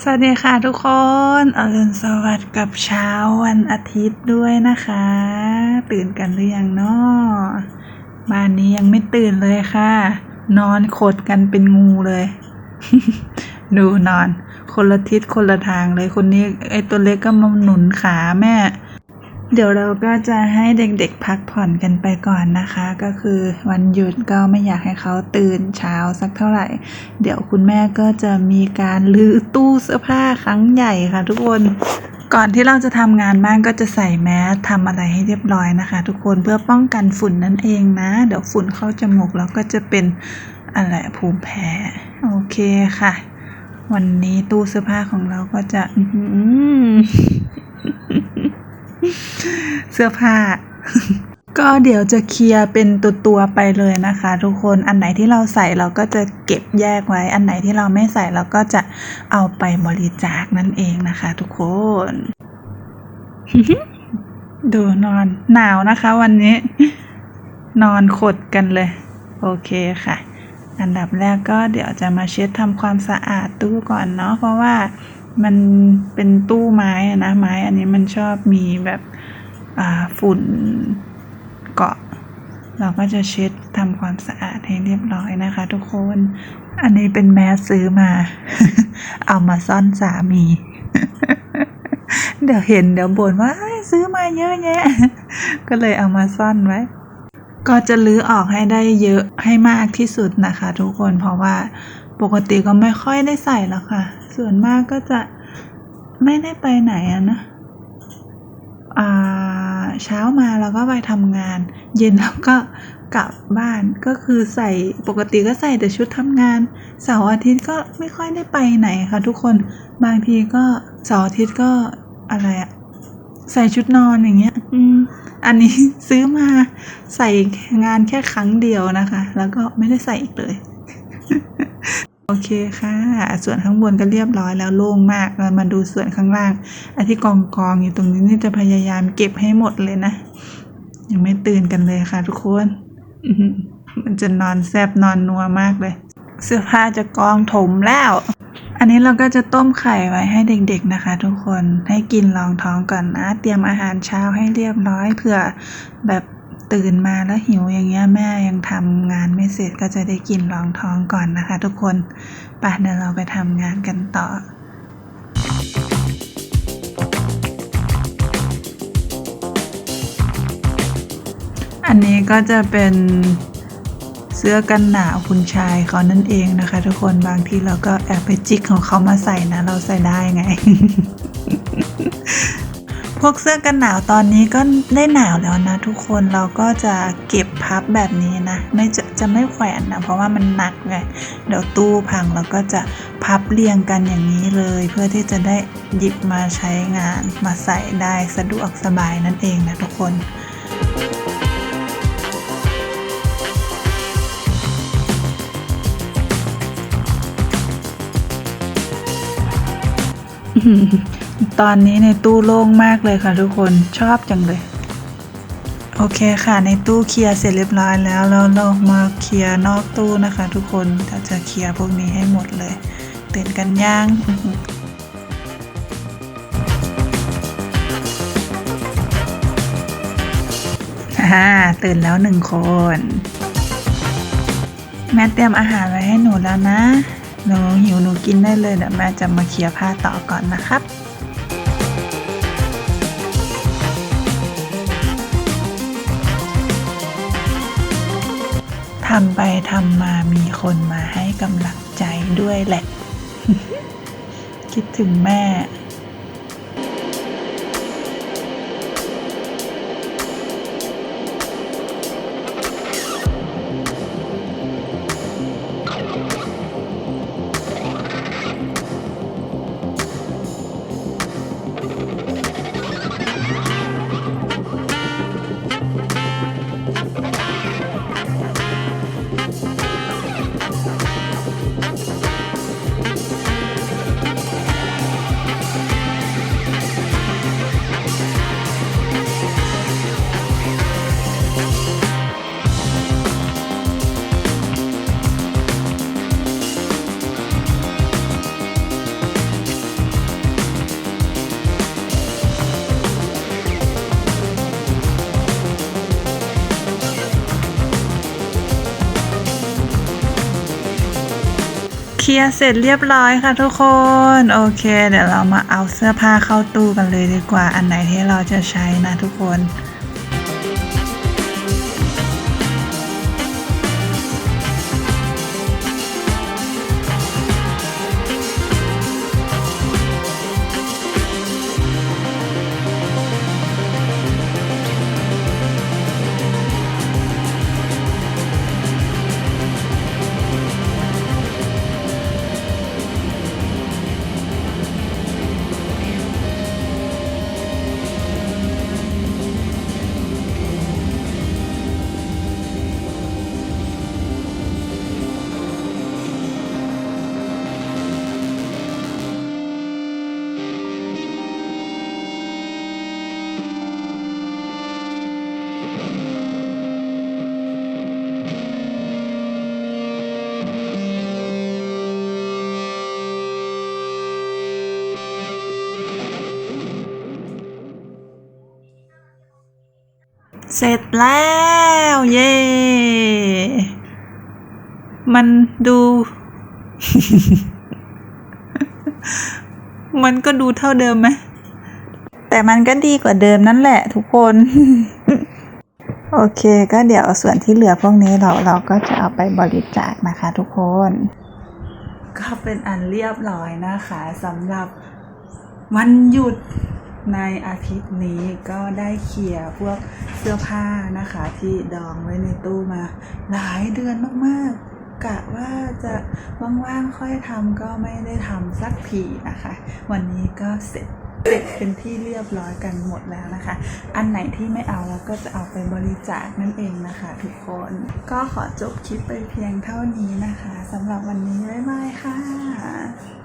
สวัสดีค่ะทุกคนอรุณสวัสดิ์กับเช้าวันอาทิตย์ด้วยนะคะ ตื่นกันหรือยังเนาะบ้านนี้ยังไม่ตื่นเลยค่ะ นอนขดกันเป็นงูเลย ดูนอน คนละทิศคนละทางเลยคนนี้ไอตัวเล็กก็มาหนุนขาแม่ เดี๋ยวเราก็จะให้เด็กๆพักผ่อนกันไปก่อนนะคะ ก็คือวันหยุดก็ไม่อยากให้เขาตื่นเช้าสักเท่าไหร่ เดี๋ยวคุณแม่ก็จะมีการลื้อตู้เสื้อผ้าครั้งใหญ่ค่ะทุกคนก่อนที่เราจะทำงานบ้านก็จะใส่แมสทำอะไรให้เรียบร้อยนะคะ ทุกคนเพื่อป้องกันฝุ่นนั่นเองนะ เดี๋ยวฝุ่นเข้าจมูกแล้วก็จะเป็นอะไรภูมิแพ้โอเคค่ะ วันนี้ตู้เสื้อผ้าของเราก็จะอื เสื้อผ้า ก็เดี๋ยวจะเคลียร์เป็นตัวตัวๆไปเลยนะคะ ทุกคนอันไหนที่เราใส่เราก็จะเก็บแยกไว้ อันไหนที่เราไม่ใส่เราก็จะเอาไปบริจาคนั่นเองนะคะ ทุกคนดูนอนหนาวนะคะ วันนี้ นอนขดกันเลย โอเคค่ะ อันดับแรกก็เดี๋ยวจะมาเช็ดทำความสะอาดตู้ก่อนเนาะเพราะว่า มันเป็นตู้ไม้นะไม้อันนี้มันชอบมีแบบฝุ่นเกาะ เราก็จะเช็ดทำความสะอาดให้เรียบร้อยนะคะ ทุกคน อันนี้เป็นแมสซื้อมา เอามาซ่อนสามี เดี๋ยวเห็นเดี๋ยวบ่นว่าซื้อมาเยอะแยะ ก็เลยเอามาซ่อนไว้ ก็จะลื้อออกให้ได้เยอะให้มากที่สุดนะคะ ทุกคนเพราะว่าปกติก็ไม่ค่อยได้ใส่แล้วค่ะ ส่วนมากก็จะไม่ได้ไปไหนอะนะอ่าเช้ามาแล้วก็ไปทำงาน เย็นแล้วก็กลับบ้านก็คือใส่ปกติก็ใส่แต่ชุดทำงานเสาร์อาทิตย์ก็ไม่ค่อยได้ไปไหนค่ะทุกคนบางทีก็เสาร์อาทิตย์ก็อะไรอะใส่ชุดนอนอย่างเงี้ย อืม อันนี้ซื้อมาใส่งานแค่ครั้งเดียวนะคะ แล้วก็ไม่ได้ใส่อีกเลยโอเคค่ะ ส่วนข้างบนก็เรียบร้อยแล้วโล่งมากเรามาดูส่วนข้างล่างอันที่กองกองอยู่ตรงนี้นี่จะพยายามเก็บให้หมดเลยนะ ยังไม่ตื่นกันเลยค่ะ ทุกคนมันจะนอนแซบนอนนัวมากเลย เสื้อผ้าจะกองถมแล้ว อันนี้เราก็จะต้มไข่ไว้ให้เด็กๆนะคะ ทุกคนให้กินรองท้องก่อนนะ เตรียมอาหารเช้าให้เรียบร้อยเผื่อแบบ ตื่นมาแล้วหิวอย่างเงี้ยแม่ยังทำงานไม่เสร็จก็จะได้กินรองท้องก่อนนะคะ ทุกคนไปเดี๋ยวเราไปทำงานกันต่ออันนี้ก็จะเป็นเสื้อกันหนาวคุณชายเขานั่นเองนะคะ ทุกคนบางทีเราก็แอบไปจิกของเขามาใส่นะ เราใส่ได้ไง พวกเสื้อกันหนาวตอนนี้ก็ได้หนาวแล้วนะ ทุกคนเราก็จะเก็บพับแบบนี้นะ ไม่จะจะไม่แขวนนะ เพราะว่ามันหนักไงเดี๋ยวตู้พังเราก็จะพับเรียงกันอย่างนี้เลย เพื่อที่จะได้หยิบมาใช้งานมาใส่ได้สะดวกสบายนั่นเองนะทุกคน ตอนนี้ในตู้โล่งมากเลยค่ะทุกคนชอบจังเลย โอเคค่ะในตู้เคลียร์เสร็จเรียบร้อยแล้วแล้วเรามาเคลียร์นอกตู้นะคะ ทุกคนเราจะเคลียร์พวกนี้ให้หมดเลยตื่นกันย่างฮ่าตื่นแล้วหนึ่งคน แม่เตรียมอาหารไว้ให้หนูแล้วนะ หนูหิวหนูกินได้เลยเดี๋ยวแม่จะมาเคลียร์ผ้าต่อก่อนนะครับำไปทำมามีคนมาให้กำลังใจด้วยแหละ คิดถึงแม่ ลียร์เสร็จเรียบร้อยค่ะทุกคน โอเค เดี๋ยวเรามาเอาเสื้อผ้าเข้าตู้กันเลยดีกว่าอันไหนที่เราจะใช้นะทุกคน เสร็จแล้ว เย้ มันดู มันก็ดูเท่าเดิมไหม แต่มันก็ดีกว่าเดิมนั่นแหละทุกคน โอเค ก็เดี๋ยวส่วนที่เหลือพวกนี้เราเราก็จะเอาไปบริจาคนะคะทุกคน ก็เป็นอันเรียบร้อยนะคะสำหรับวันหยุด ในอาทิตย์นี้ก็ได้เคลียร์พวกเสื้อผ้านะคะ ที่ดองไว้ในตู้มา หลายเดือนมากๆ กะว่าจะว่างๆค่อยทำก็ไม่ได้ทำสักทีนะคะ วันนี้ก็เสร็จเสร็จเป็นที่เรียบร้อยกันหมดแล้วนะคะ อันไหนที่ไม่เอาเราก็จะเอาไปบริจาคนั่นเองนะคะ ทุกคน ก็ขอจบคลิปไปเพียงเท่านี้นะคะสำหรับวันนี้บ๊ายบายค่ะ